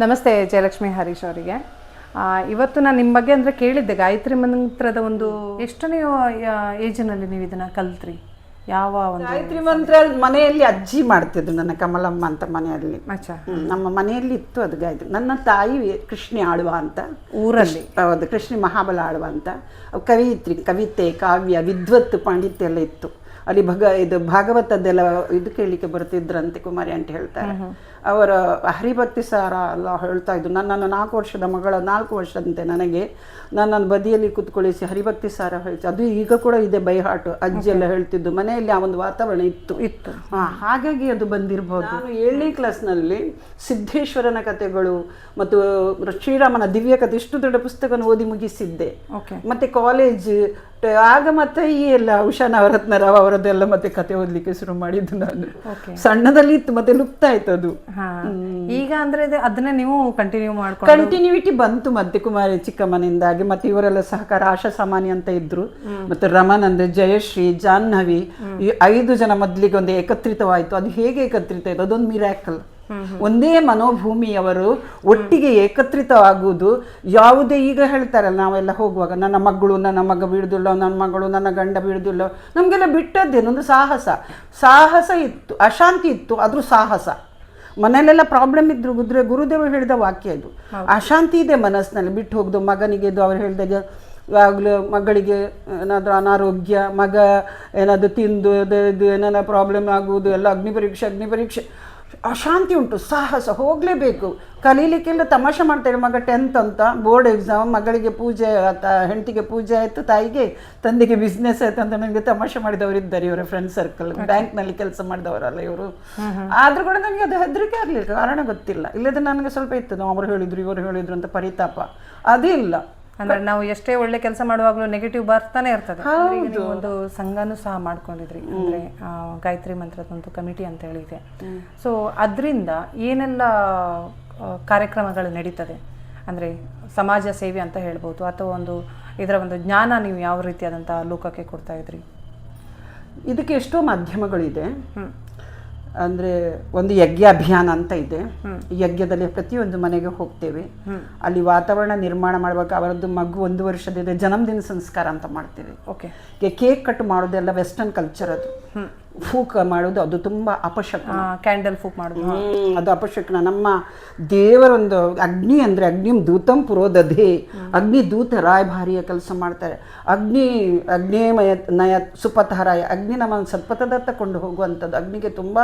ನಮಸ್ತೆ ಜಯಲಕ್ಷ್ಮಿ ಹರೀಶ್ ಅವರಿಗೆ. ಆ, ಇವತ್ತು ನಾನು ನಿಮ್ಮ ಬಗ್ಗೆ ಅಂದರೆ ಕೇಳಿದ್ದೆ ಗಾಯತ್ರಿ ಮಂತ್ರದ ಒಂದು ಎಷ್ಟನೇ ಏಜಿನಲ್ಲಿ ನೀವು ಇದನ್ನು ಕಲ್ತ್ರಿ? ಯಾವ ಒಂದು ಗಾಯತ್ರಿ ಮಂತ್ರ ಮನೆಯಲ್ಲಿ ಅಜ್ಜಿ ಮಾಡ್ತಿದ್ರು ನನ್ನ ಕಮಲಮ್ಮ ಅಂತ ಮನೆಯಲ್ಲಿ. ನಮ್ಮ ಮನೆಯಲ್ಲಿ ಇತ್ತು ಅದು ಗಾಯತ್ರಿ. ನನ್ನ ತಾಯಿ ಕೃಷ್ಣಿ ಆಳ್ವ ಅಂತ. ಊರಲ್ಲಿ? ಹೌದು ಕೃಷ್ಣಿ ಮಹಾಬಲ ಆಳ್ವ ಅಂತ. ಕವಿತ್ರಿ ಕವಿಯಿತ್ರಿ ಕವಿತೆ ಕಾವ್ಯ ವಿದ್ವತ್ ಪಾಂಡಿತ್ಯ ಎಲ್ಲ ಇತ್ತು. ಅಲ್ಲಿ ಭಗ ಇದು ಭಾಗವತದ್ದೆಲ್ಲ ಇದು ಕೇಳಲಿಕ್ಕೆ ಬರ್ತಿದ್ರಂತೆ ಕುಮಾರಿ ಅಂತ ಹೇಳ್ತಾರೆ. ಅವರ ಹರಿಭಕ್ತಿ ಸಾರ ಎಲ್ಲ ಹೇಳ್ತಾ ಇದ್ದು ನನ್ನನ್ನು ನಾಲ್ಕು ವರ್ಷದ ಮಗಳ ನಾಲ್ಕು ವರ್ಷದಂತೆ ನನಗೆ ನನ್ನನ್ನು ಬದಿಯಲ್ಲಿ ಕೂತ್ಕೊಳ್ಳಿಸಿ ಹರಿಭಕ್ತಿ ಸಾರ ಹೇಳ್ತಿ ಅದು ಈಗ ಕೂಡ ಇದೆ ಬೈಹಾಟು ಅಜ್ಜಿ ಎಲ್ಲ ಹೇಳ್ತಿದ್ದು. ಮನೆಯಲ್ಲಿ ಆ ಒಂದು ವಾತಾವರಣ ಇತ್ತು. ಇತ್ತು. ಹಾ, ಹಾಗಾಗಿ ಅದು ಬಂದಿರಬಹುದು ನಾನು ಏಳನೇ ಕ್ಲಾಸ್ನಲ್ಲಿ ಸಿದ್ದೇಶ್ವರನ ಕಥೆಗಳು ಮತ್ತು ಶ್ರೀರಾಮನ ದಿವ್ಯ ಕಥೆ ಇಷ್ಟು ದೊಡ್ಡ ಪುಸ್ತಕವನ್ನು ಓದಿ ಮುಗಿಸಿದ್ದೆ. ಓಕೆ ಮತ್ತೆ ಕಾಲೇಜ್ ಆಗ ಮತ್ತೆ ಈ ಎಲ್ಲ ಉಷಾ ನವರತ್ನ ರಾವ್ ಅವರದ್ದೆಲ್ಲ ಮತ್ತೆ ಕತೆ ಓದ್ಲಿಕ್ಕೆ ಶುರು ಮಾಡಿದ್ದು ನಾನು. ಸಣ್ಣದಲ್ಲಿ ಇತ್ತು ಮತ್ತೆ ಲುಪ್ತ ಆಯ್ತು ಅದು. ಈಗ ಅಂದ್ರೆ ಅದನ್ನ ನೀವು ಕಂಟಿನ್ಯೂ ಮಾಡ್ಕೊಂಡು ಕಂಟಿನ್ಯೂಟಿ ಬಂತು ಮಧ್ಯ ಕುಮಾರಿ ಚಿಕ್ಕಮ್ಮನಿಂದಾಗಿ ಮತ್ತೆ ಇವರೆಲ್ಲ ಸಹಕಾರ ಆಶಾ ಸಾಮಾನ್ಯ ಅಂತ ಇದ್ರು. ಮತ್ತೆ ರಮನ್ ಅಂದ್ರೆ ಜಯಶ್ರೀ ಜಾಹ್ನವಿ ಈ ಐದು ಜನ ಮೊದಲಿಗೆ ಒಂದು ಏಕತ್ರಿತವಾಯಿತು. ಅದು ಹೇಗೆ ಏಕತ್ರಿತ ಆಯ್ತು ಅದೊಂದು ಮಿರಾಕಲ್ ಒಂದೇ ಮನೋಭೂಮಿಯವರು ಒಟ್ಟಿಗೆ ಏಕತ್ರಿತವಾಗುವುದು ಯಾವುದೇ ಈಗ ಹೇಳ್ತಾರಲ್ಲ ನಾವೆಲ್ಲ ಹೋಗುವಾಗ ನನ್ನ ಮಗಳು ನನ್ನ ಮಗ ಬಿಡುದಿಲ್ಲ ನನ್ನ ಮಗಳು ನನ್ನ ಗಂಡ ಬಿಡುದಿಲ್ಲ ನಮಗೆಲ್ಲ ಬಿಟ್ಟದ್ದೇನೊಂದು ಸಾಹಸ. ಸಾಹಸ ಇತ್ತು ಅಶಾಂತಿ ಇತ್ತು ಆದ್ರೂ ಸಾಹಸ. ಮನೆಯಲ್ಲೆಲ್ಲ ಪ್ರಾಬ್ಲಮ್ ಇದ್ರು. ಗುದ್ರೆ ಗುರುದೇವರು ಹೇಳಿದ ವಾಕ್ಯ ಇದು. ಅಶಾಂತಿ ಇದೆ ಮನಸ್ಸಿನಲ್ಲಿ. ಬಿಟ್ಟು ಹೋಗ್ದು. ಮಗನಿಗೆ ಇದು ಅವ್ರು ಹೇಳಿದಾಗ ಯಾವಾಗಲೂ ಮಗಳಿಗೆ ಏನಾದರೂ ಅನಾರೋಗ್ಯ ಮಗ ಏನಾದರೂ ತಿಂದು ಅದು ಇದು ಏನಾರ ಪ್ರಾಬ್ಲಮ್ ಆಗುವುದು ಎಲ್ಲ ಅಗ್ನಿ ಪರೀಕ್ಷೆ ಅಗ್ನಿ ಪರೀಕ್ಷೆ. ಅಶಾಂತಿ ಉಂಟು ಸಾಹಸ ಹೋಗಲೇಬೇಕು. ಕಲೀಲಿಕ್ಕೆಲ್ಲ ತಮಾಷೆ ಮಾಡ್ತಾರೆ ಮಗ ಟೆಂತ್ ಅಂತ. ಬೋರ್ಡ್ ಎಕ್ಸಾಮ್ ಮಗಳಿಗೆ ಪೂಜೆ ಆತ ಹೆಂಡತಿಗೆ ಪೂಜೆ ಆಯಿತು ತಾಯಿಗೆ ತಂದೆಗೆ ಬಿಸ್ನೆಸ್ ಆಯ್ತು ಅಂತ ನನಗೆ ತಮಾಷೆ ಮಾಡಿದವರು ಇದ್ದಾರೆ ಇವರ ಫ್ರೆಂಡ್ ಸರ್ಕಲ್ ಬ್ಯಾಂಕ್ನಲ್ಲಿ ಕೆಲಸ ಮಾಡಿದವರಲ್ಲ ಇವರು. ಆದರೂ ಕೂಡ ನನಗೆ ಅದು ಹೆದರಿಕೆ ಆಗಲಿಲ್ಲ ಕಾರಣ ಗೊತ್ತಿಲ್ಲ. ಇಲ್ಲದ್ರೆ ನನಗೆ ಸ್ವಲ್ಪ ಇತ್ತು ನಾವು ಅವರು ಹೇಳಿದ್ರು ಇವರು ಹೇಳಿದ್ರು ಅಂತ ಪರಿತಾಪ. ಅದೇ ಇಲ್ಲ. ಅಂದ್ರೆ ನಾವು ಎಷ್ಟೇ ಒಳ್ಳೆ ಕೆಲಸ ಮಾಡುವಾಗಲೂ ನೆಗೆಟಿವ್ ಬರ್ತಾನೆ ಇರ್ತದೆ. ಅಂದ್ರೆ ಈಗ ನೀವು ಒಂದು ಸಂಘನೂ ಸಹ ಮಾಡ್ಕೊಂಡಿದ್ರಿ. ಅಂದ್ರೆ ಆ, ಗಾಯತ್ರಿ ಮಂತ್ರದೊಂದು ಕಮಿಟಿ ಅಂತ ಹೇಳಿದೆ. ಸೊ ಅದರಿಂದ ಏನೆಲ್ಲ ಆ, ಕಾರ್ಯಕ್ರಮಗಳು ನಡೀತದೆ? ಅಂದ್ರೆ ಸಮಾಜ ಸೇವೆ ಅಂತ ಹೇಳ್ಬೋದು ಅಥವಾ ಒಂದು ಇದರ ಒಂದು ಜ್ಞಾನ ನೀವು ಯಾವ ರೀತಿಯಾದಂತಹ ಲೋಕಕ್ಕೆ ಕೊಡ್ತಾ ಇದ್ರಿ? ಇದಕ್ಕೆ ಎಷ್ಟೋ ಮಾಧ್ಯಮಗಳಿದೆ. ಅಂದರೆ ಒಂದು ಯಜ್ಞ ಅಭಿಯಾನ ಅಂತ ಇದೆ. ಯಜ್ಞದಲ್ಲಿ ಪ್ರತಿಯೊಂದು ಮನೆಗೆ ಹೋಗ್ತೇವೆ. ಅಲ್ಲಿ ವಾತಾವರಣ ನಿರ್ಮಾಣ ಮಾಡಬೇಕು. ಅವರದ್ದು ಮಗು ಒಂದು ವರ್ಷದಿದೆ ಜನ್ಮದಿನ ಸಂಸ್ಕಾರ ಅಂತ ಮಾಡ್ತೇವೆ. ಓಕೆ ಕೇಕ್ ಕಟ್ ಮಾಡೋದೆಲ್ಲ ವೆಸ್ಟರ್ನ್ ಕಲ್ಚರ್ ಅದು. ಫೂಕ್ ಮಾಡೋದು ಅದು ತುಂಬ ಅಪಶಕ್ ಕ್ಯಾಂಡಲ್ ಫೂಕ್ ಮಾಡೋದು ಅದು ಅಪಶಕನ. ನಮ್ಮ ದೇವರೊಂದು ಅಗ್ನಿ ಅಂದ್ರೆ ಅಗ್ನಿ ದೂತಂ ಪುರೋದಧೆ. ಅಗ್ನಿ ದೂತ ರಾಯಭಾರಿಯ ಕೆಲಸ ಮಾಡ್ತಾರೆ. ಅಗ್ನಿ ಅಗ್ನೇಮಯ ನಯ ಸುಪಥರಾಯ ಅಗ್ನಿ ನಮ್ಮನ್ನು ಸತ್ಪಥದತ್ತ ಕೊಂಡು ಹೋಗುವಂಥದ್ದು. ಅಗ್ನಿಗೆ ತುಂಬ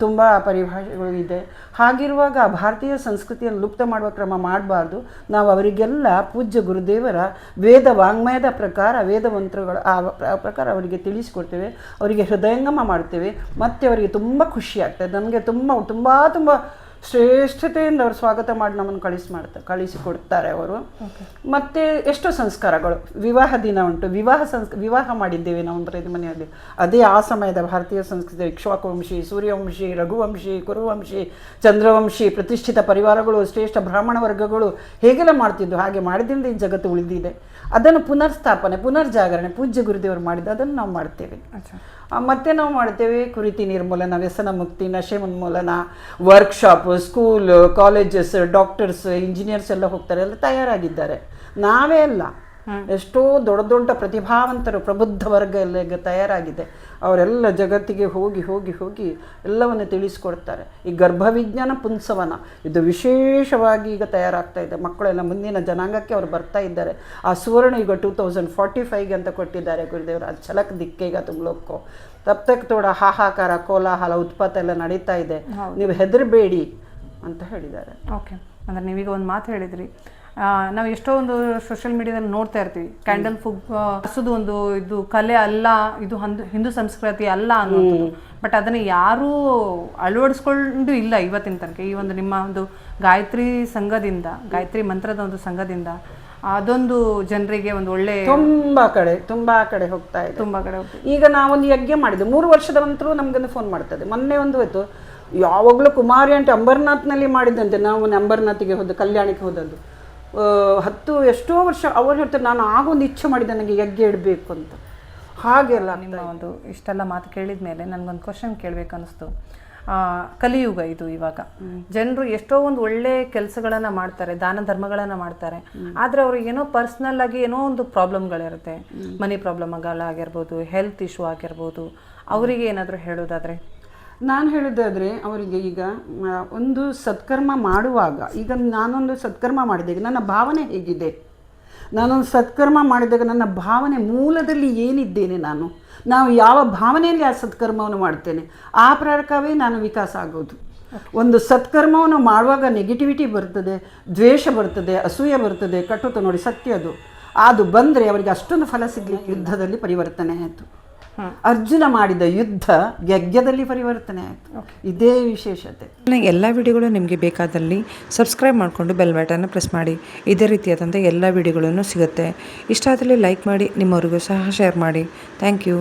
ತುಂಬ ಪರಿಭಾಷೆಗಳು ಇದೆ ಹಾಗಿರುವಾಗ ಭಾರತೀಯ ಸಂಸ್ಕೃತಿಯನ್ನು ಲುಪ್ತ ಮಾಡುವ ಕ್ರಮ ಮಾಡಬಾರ್ದು. ನಾವು ಅವರಿಗೆಲ್ಲ ಪೂಜ್ಯ ಗುರುದೇವರ ವೇದ ವಾಂಗ್ಮಯದ ಪ್ರಕಾರ ವೇದ ಮಂತ್ರಗಳು, ಆ ಪ್ರಕಾರ ಅವರಿಗೆ ತಿಳಿಸಿಕೊಡ್ತೇವೆ. ಅವರಿಗೆ ಹೃದಯಂಗಮ ಮಾಡ್ತೇವೆ ಮತ್ತು ಅವರಿಗೆ ತುಂಬ ಖುಷಿಯಾಗ್ತದೆ. ನಮಗೆ ತುಂಬ ತುಂಬ ತುಂಬ ಶ್ರೇಷ್ಠತೆಯಿಂದ ಅವ್ರು ಸ್ವಾಗತ ಮಾಡಿ ನಮ್ಮನ್ನು ಕಳಿಸಿ ಮಾಡ್ತಾರೆ ಕಳಿಸಿಕೊಡ್ತಾರೆ ಅವರು. ಮತ್ತು ಎಷ್ಟೋ ಸಂಸ್ಕಾರಗಳು. ವಿವಾಹ ದಿನ ಉಂಟು. ವಿವಾಹ ಸಂಸ್ ವಿವಾಹ ಮಾಡಿದ್ದೇವೆ ನಾವು ಪ್ರತಿ ಮನೆಯಲ್ಲಿ. ಅದೇ ಆ ಸಮಯದ ಭಾರತೀಯ ಸಂಸ್ಕೃತಿ ಇಕ್ಷ್ವಾಕುವಂಶಿ ಸೂರ್ಯವಂಶಿ ರಘುವಂಶಿ ಕುರುವಂಶಿ ಚಂದ್ರವಂಶಿ ಪ್ರತಿಷ್ಠಿತ ಪರಿವಾರಗಳು ಶ್ರೇಷ್ಠ ಬ್ರಾಹ್ಮಣ ವರ್ಗಗಳು ಹೇಗೆಲ್ಲ ಮಾಡ್ತಿದ್ದು ಹಾಗೆ ಮಾಡಿದ್ರಿಂದ ಈ ಜಗತ್ತು ಉಳಿದಿದೆ. ಅದನ್ನು ಪುನರ್ಸ್ಥಾಪನೆ ಪುನರ್ಜಾಗರಣೆ ಪೂಜ್ಯ ಗುರುದೇವರು ಮಾಡಿದ್ದು ಅದನ್ನು ನಾವು ಮಾಡ್ತೇವೆ. ಮತ್ತೆ ನಾವು ಮಾಡ್ತೇವೆ ಕುರಿತಿ ನಿರ್ಮೂಲನ ವ್ಯಸನ ಮುಕ್ತಿ ನಶೆ ಉನ್ಮೂಲನ workshop school colleges doctors engineers ಎಲ್ಲ ಹೋಗ್ತಾರೆ ಎಲ್ಲ ತಯಾರಾಗಿದ್ದಾರೆ. ನಾವೇ ಅಲ್ಲ. ಎಷ್ಟೋ ದೊಡ್ಡ ದೊಡ್ಡ ಪ್ರತಿಭಾವಂತರು ಪ್ರಬುದ್ಧ ವರ್ಗ ಎಲ್ಲ ತಯಾರಾಗಿದೆ. ಅವರೆಲ್ಲ ಜಗತ್ತಿಗೆ ಹೋಗಿ ಹೋಗಿ ಹೋಗಿ ಎಲ್ಲವನ್ನು ತಿಳಿಸ್ಕೊಡ್ತಾರೆ. ಈ ಗರ್ಭವಿಜ್ಞಾನ ಪುಂಸವನ ಇದು ವಿಶೇಷವಾಗಿ ಈಗ ತಯಾರಾಗ್ತಾ ಇದೆ. ಮಕ್ಕಳೆಲ್ಲ ಮುಂದಿನ ಜನಾಂಗಕ್ಕೆ ಅವರು ಬರ್ತಾ ಇದ್ದಾರೆ. ಆ ಸುವರ್ಣ ಈಗ ಟೂ ತೌಸಂಡ್ ಫಾರ್ಟಿ ಫೈವ್ಗೆ ಅಂತ ಕೊಟ್ಟಿದ್ದಾರೆ ಗುರುದೇವರು. ಅದು ಛಲಕ್ ದಿಕ್ಕೇಗ ತುಮ್ಲೋಕ್ಕೋ ತಪ್ ತಕ್ ತೋಡ ಹಾಹಾಕಾರ ಕೋಲಾಹಲ ಉತ್ಪಾತ ಎಲ್ಲ ನಡೀತಾ ಇದೆ. ನೀವು ಹೆದರಬೇಡಿ ಅಂತ ಹೇಳಿದ್ದಾರೆ. ಓಕೆ. ಅಂದರೆ ನೀವೀಗ ಒಂದು ಮಾತು ಹೇಳಿದ್ರಿ. ನಾವು ಎಷ್ಟೋ ಒಂದು ಸೋಷಿಯಲ್ ಮೀಡಿಯಾದಲ್ಲಿ ನೋಡ್ತಾ ಇರ್ತೀವಿ. ಕ್ಯಾಂಡಲ್ ಫುಗ್ ಹಸುದು ಒಂದು ಇದು ಕಲೆ ಅಲ್ಲ ಇದು ಹಂದು ಸಂಸ್ಕೃತಿ ಅಲ್ಲ ಅನ್ನೋದು ಬಟ್ ಅದನ್ನ ಯಾರೂ ಅಳವಡಿಸ್ಕೊಂಡು ಇಲ್ಲ ಇವತ್ತಿನ ತನಕ. ಈ ಒಂದು ನಿಮ್ಮ ಒಂದು ಗಾಯತ್ರಿ ಸಂಘದಿಂದ ಗಾಯತ್ರಿ ಮಂತ್ರದ ಒಂದು ಸಂಘದಿಂದ ಅದೊಂದು ಜನರಿಗೆ ಒಂದು ಒಳ್ಳೆ ತುಂಬಾ ಕಡೆ ತುಂಬಾ ಕಡೆ ಹೋಗ್ತಾ ಇದೆ. ತುಂಬಾ ಕಡೆ ಈಗ ನಾವೊಂದು ಯಜ್ಞ ಮಾಡಿದ್ದೆ ಮೂರು ವರ್ಷದ ನಂತರ ನಮ್ಗೆ ಫೋನ್ ಮಾಡ್ತದೆ. ಮೊನ್ನೆ ಒಂದು ಹೋಯ್ತು. ಯಾವಾಗಲೂ ಕುಮಾರಿ ಅಂತ ಅಂಬರ್ನಾಥ್ನಲ್ಲಿ ಮಾಡಿದ್ದಂತೆ. ನಾವು ಅಂಬರ್ನಾಥಿಗೆ ಹೋದ ಕಲ್ಯಾಣಕ್ಕೆ ಹೋದದ್ದು. ಹತ್ತು ಎಷ್ಟೋ ವರ್ಷ ಅವರು ಹೇಳ್ತಾರೆ ನಾನು ಆಗೊಂದು ಇಚ್ಛೆ ಮಾಡಿದ್ದೆ ನನಗೆ ಯಜ್ಞ ಇಡಬೇಕು ಅಂತ. ಹಾಗೆಲ್ಲ ನಿಮ್ಮ ಒಂದು ಇಷ್ಟೆಲ್ಲ ಮಾತು ಕೇಳಿದ ಮೇಲೆ ನನಗೊಂದು ಕ್ವಶನ್ ಕೇಳಬೇಕು ಅನ್ನಿಸ್ತು ಕಲಿಯುಗ ಇದು ಇವಾಗ. ಜನರು ಎಷ್ಟೋ ಒಂದು ಒಳ್ಳೆ ಕೆಲಸಗಳನ್ನು ಮಾಡ್ತಾರೆ ದಾನ ಧರ್ಮಗಳನ್ನು ಮಾಡ್ತಾರೆ. ಆದರೆ ಅವ್ರಿಗೆ ಏನೋ ಪರ್ಸ್ನಲ್ ಆಗಿ ಏನೋ ಒಂದು ಪ್ರಾಬ್ಲಮ್ಗಳಿರುತ್ತೆ ಮನಿ ಪ್ರಾಬ್ಲಮ್ಗಳಾಗಿರ್ಬೋದು ಹೆಲ್ತ್ ಇಶ್ಯೂ ಆಗಿರ್ಬೋದು. ಅವರಿಗೆ ಏನಾದರೂ ಹೇಳೋದಾದ್ರೆ? ನಾನು ಹೇಳೋದಾದರೆ ಅವರಿಗೆ ಈಗ ಒಂದು ಸತ್ಕರ್ಮ ಮಾಡುವಾಗ, ಈಗ ನಾನೊಂದು ಸತ್ಕರ್ಮ ಮಾಡಿದಾಗ ನನ್ನ ಭಾವನೆ ಹೇಗಿದೆ? ನಾನೊಂದು ಸತ್ಕರ್ಮ ಮಾಡಿದಾಗ ನನ್ನ ಭಾವನೆ ಮೂಲದಲ್ಲಿ ಏನಿದ್ದೇನೆ ನಾನು? ನಾವು ಯಾವ ಭಾವನೆಯಲ್ಲಿ ಆ ಸತ್ಕರ್ಮವನ್ನು ಮಾಡ್ತೇನೆ? ಆ ಪ್ರಕಾರವೇ ನಾನು ವಿಕಾಸ ಆಗೋದು. ಒಂದು ಸತ್ಕರ್ಮವನ್ನು ಮಾಡುವಾಗ ನೆಗೆಟಿವಿಟಿ ಬರ್ತದೆ, ದ್ವೇಷ ಬರ್ತದೆ, ಅಸೂಯೆ ಬರ್ತದೆ, ಕಟ್ಟುತ್ತ ನೋಡಿ ಸತ್ಯ ಅದು. ಅದು ಬಂದರೆ ಅವರಿಗೆ ಅಷ್ಟೊಂದು ಫಲ ಸಿಗಲಿ ಯುದ್ಧದಲ್ಲಿ ಪರಿವರ್ತನೆ ಆಯಿತು. ಅರ್ಜುನ ಮಾಡಿದ ಯುದ್ಧ ಯಜ್ಞದಲ್ಲಿ ಪರಿವರ್ತನೆ ಆಯಿತು. ಇದೇ ವಿಶೇಷತೆ. ಎಲ್ಲ ವಿಡಿಯೋಗಳು ನಿಮಗೆ ಬೇಕಾದಲ್ಲಿ ಸಬ್ಸ್ಕ್ರೈಬ್ ಮಾಡಿಕೊಂಡು ಬೆಲ್ ಬಟನ್ನ ಪ್ರೆಸ್ ಮಾಡಿ. ಇದೇ ರೀತಿಯಾದಂಥ ಎಲ್ಲ ವಿಡಿಯೋಗಳನ್ನು ಸಿಗುತ್ತೆ. ಇಷ್ಟ ಆದಲ್ಲಿ ಲೈಕ್ ಮಾಡಿ ನಿಮ್ಮವರಿಗೂ ಸಹ ಶೇರ್ ಮಾಡಿ. Thank you